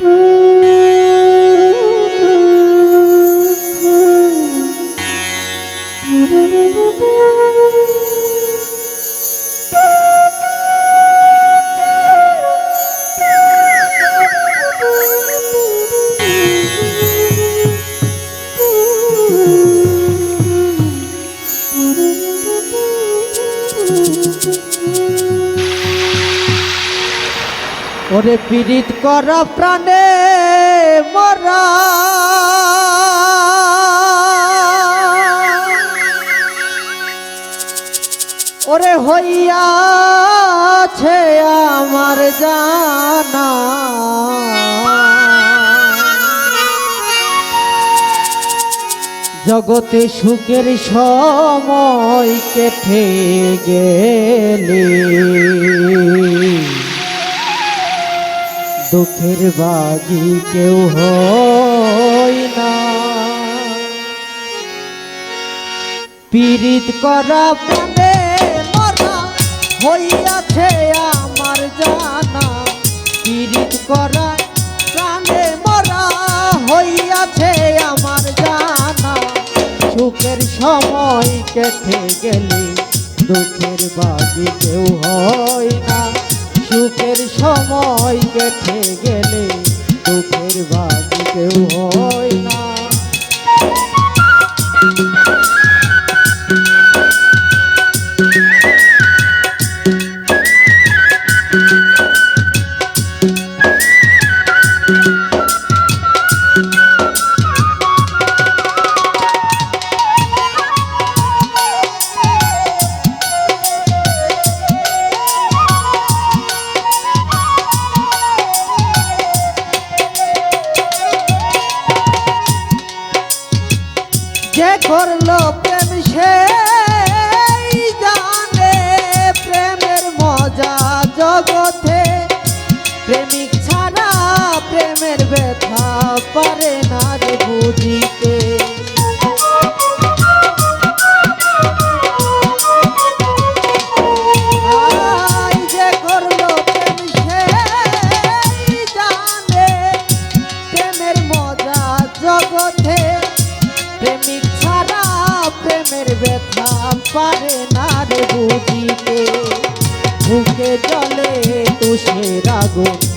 Mm-hmm. ওরে পীড়িত করা প্রাণে মরা। ওরে হইয়াছে আমার জানা। জগতে সুখের সময় কেটে গেলে। দুঃখের বাগি কেউ হয় না। পীড়িত করা প্রাণে মরা হইয়াছে আমার জানা। পীড়িত করা প্রাণে মরা হইয়াছে আমার জানা। সুখের সময় কেটে গেলে দুঃখের বাগি কেউ হয় না। সুখের সময় কেটে গেলে দুঃখের বাগি কেউ হয় পারে না রে বুঝিতে। ব্যথা পারে না রে বুঝিতে। বুকে জলে তুষের আগুন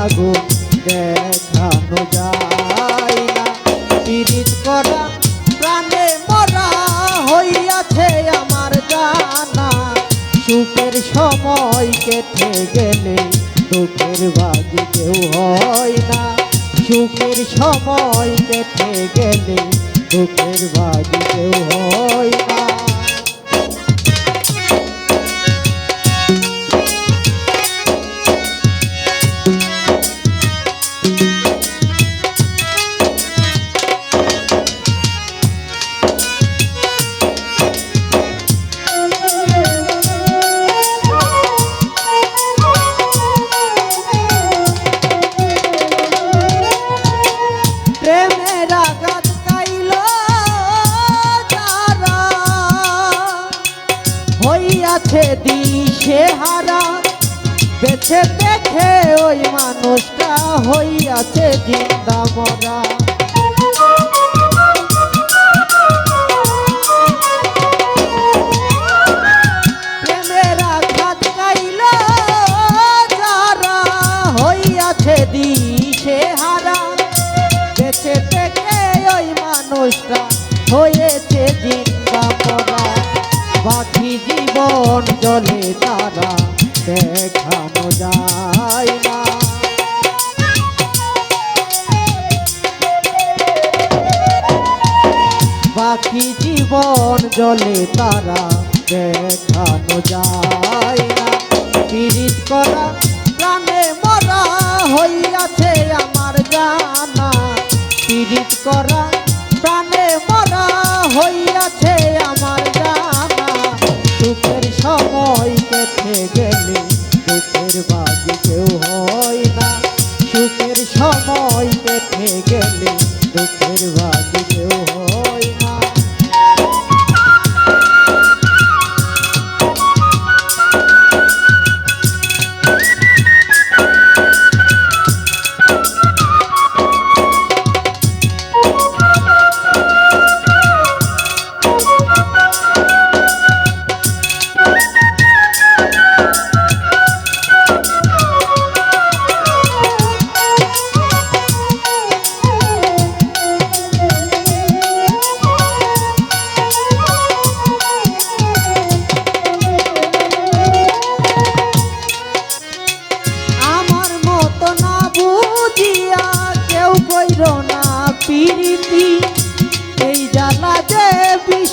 আগুন দেখানো যায় না করা প্রাণে মরা হইয়াছে আমার জানা। সুখের সময় কেটে গেলে দুঃখের বাজি কেউ হয় না। সুখের সময় কেটে গেলে দুঃখের বাজি কেউ হয় না। প্রেমের আঘাত যারা। হইয়াছে দিশে হারা বেছে দেখে ওই মানুষটা হইয়াছে জিন্দা মরা। মানুষটা হয়েছে জিন্দা মরা বাকি জীবন জলে তারা দেখানো যায় না। বাকি জীবন জলে তারা দেখানো যায় না। পীড়িত করা প্রাণে মরা হইয়াছে আমার জানা। পীড়িত করা হইয়াছে আমার জানা। দুঃখের সময় কেটে গেলে দুঃখের বাজি কেউ হয় না। সুখের সময় কেটে গেলে দুঃখের মনের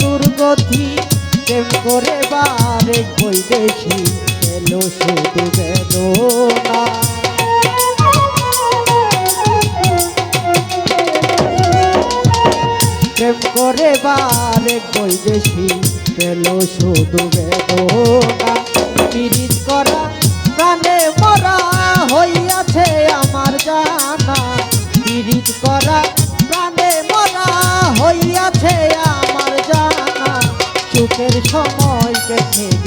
দুর্গতি প্রেম করে বারে কই বেশি এলো শুধু বেদনা প্রেম করে বারে কই বেশি পেল শুধু বেদনা করা আমার সময় কেটে